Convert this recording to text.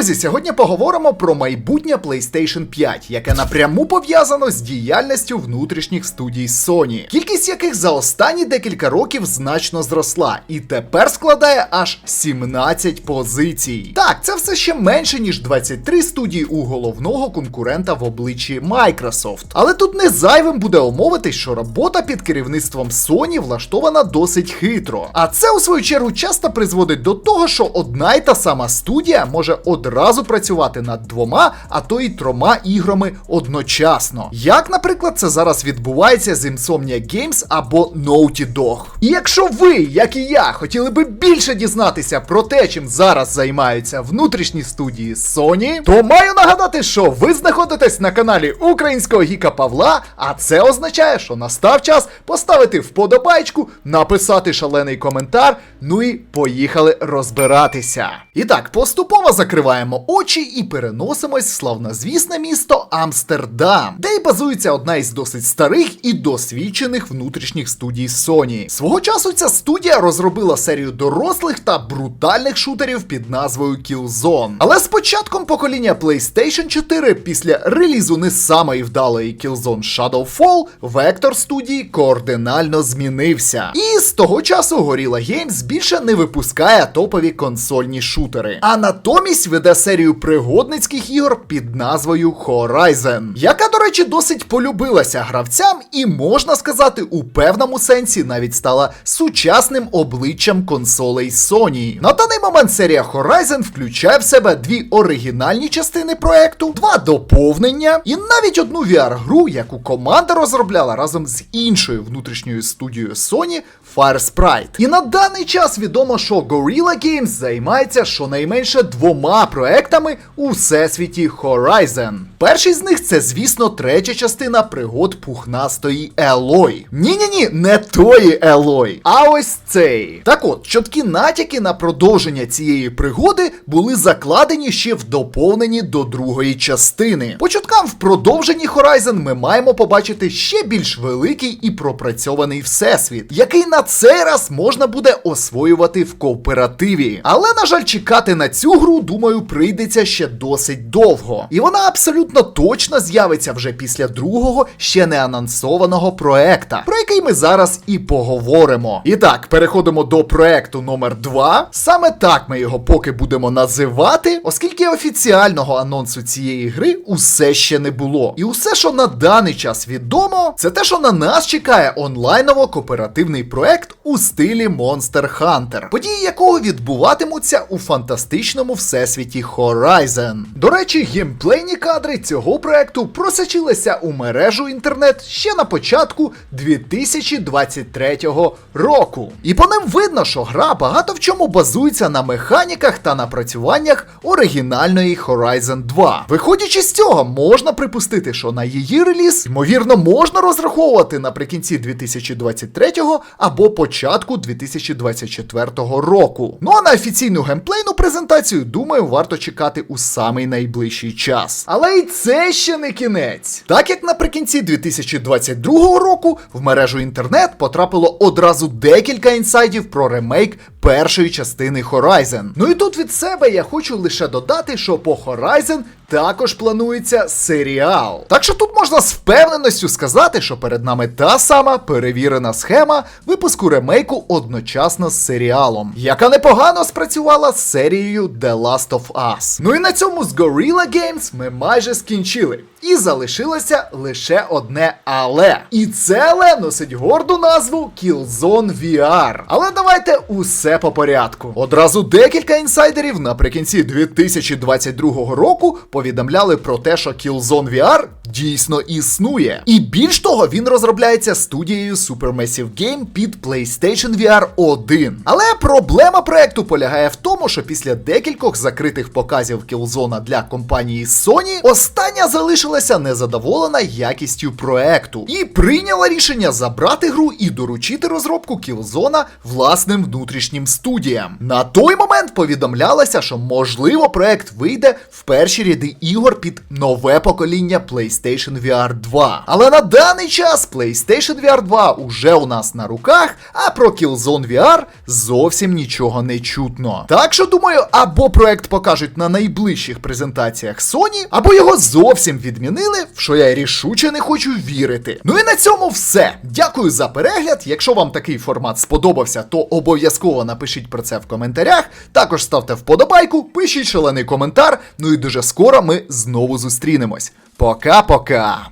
Друзі, сьогодні поговоримо про майбутнє PlayStation 5, яке напряму пов'язано з діяльністю внутрішніх студій Sony, кількість яких за останні декілька років значно зросла, і тепер складає аж 17 позицій. Так, це все ще менше ніж 23 студії у головного конкурента в обличчі Microsoft. Але тут не зайвим буде омовитись, що робота під керівництвом Sony влаштована досить хитро. А це у свою чергу часто призводить до того, що одна й та сама студія може одразу працювати над двома, а то й трьома іграми одночасно. Як, наприклад, це зараз відбувається з Insomnia Games або Naughty Dog. І якщо ви, як і я, хотіли би більше дізнатися про те, чим зараз займаються внутрішні студії Sony, то маю нагадати, що ви знаходитесь на каналі українського гіка Павла, а це означає, що настав час поставити вподобайку, написати шалений коментар. Ну і поїхали розбиратися. І так, поступово закриваємо очі і переносимось в славнозвісне місто Амстердам, де й базується одна із досить старих і досвідчених внутрішніх студій Sony. Свого часу ця студія розробила серію дорослих та брутальних шутерів під назвою Killzone. Але з початком покоління PlayStation 4 після релізу не самої вдалої Killzone Shadowfall, вектор студії кардинально змінився. І з того часу Gorilla Games більше не випускає топові консольні шутери, а натомість веде серію пригодницьких ігор під назвою Horizon, яка, до речі, досить полюбилася гравцям і, можна сказати, у певному сенсі навіть стала сучасним обличчям консолей Sony. На даний момент серія Horizon включає в себе дві оригінальні частини проекту, два доповнення і навіть одну VR-гру, яку команда розробляла разом з іншою внутрішньою студією Sony Firesprite. І на даний час відомо, що Gorilla Games займається щонайменше двома проектами у всесвіті Horizon. Перший з них це, звісно, третя частина пригод пухнастої Елой. Ні-ні-ні, не тої Елой, а ось цей. Так от, чіткі натяки на продовження цієї пригоди були закладені ще в доповненні до другої частини. По чуткам в продовженні Horizon ми маємо побачити ще більш великий і пропрацьований всесвіт, який на цей раз можна буде освоювати в кооперативі. Але, на жаль, чекати на цю гру, думаю, прийдеться ще досить довго. І вона абсолютно точно з'явиться вже після другого, ще не анонсованого проекта, про який ми зараз і поговоримо. І так, переходимо до проекту номер 2. Саме так ми його поки будемо називати, оскільки офіціального анонсу цієї гри усе ще не було. І усе, що на даний час відомо, це те, що на нас чекає онлайново-кооперативний проект у стилі Monster Hunter, події якого відбуватимуться у фантастичному всесвіті Horizon. До речі, геймплейні кадри цього проекту просочилися у мережу інтернет ще на початку 2023 року. І по ним видно, що гра багато в чому базується на механіках та напрацюваннях оригінальної Horizon 2. Виходячи з цього, можна припустити, що на її реліз, ймовірно, можна розраховувати наприкінці 2023 або початку 2024 року. Ну а на офіційну геймплейну презентацію, думаю, варто чекати у самий найближчий час. Але й це ще не кінець. Так як наприкінці 2022 року в мережу інтернет потрапило одразу декілька інсайдів про ремейк першої частини Horizon. Ну і тут від себе я хочу лише додати, що по Horizon також планується серіал. Так що тут можна з впевненістю сказати, що перед нами та сама перевірена схема випуску ремейку одночасно з серіалом, яка непогано спрацювала з серією The Last of Us. Ну і на цьому з Gorilla Games ми майже скінчили. І залишилося лише одне але. І це але носить горду назву Killzone VR. Але давайте усе по порядку. Одразу декілька інсайдерів наприкінці 2022 року повідомляли про те, що Killzone VR дійсно існує. І більш того, він розробляється студією Supermassive Game під PlayStation VR 1. Але проблема проекту полягає в тому, що після декількох закритих показів Killzone для компанії Sony, остання залишилася незадоволена якістю проекту і прийняла рішення забрати гру і доручити розробку Killzone власним внутрішнім студіям. На той момент повідомлялося, що можливо проект вийде в перші ряди ігор під нове покоління PlayStation VR 2. Але на даний час PlayStation VR 2 уже у нас на руках, а про Killzone VR зовсім нічого не чутно. Так що думаю, або проект покажуть на найближчих презентаціях Sony, або його зовсім відмінили, в що я рішуче не хочу вірити. Ну і на цьому все. Дякую за перегляд. Якщо вам такий формат сподобався, то обов'язково напишіть про це в коментарях. Також ставте вподобайку, пишіть шалений коментар. Ну і дуже скоро ми знову зустрінемось. Пока-пока!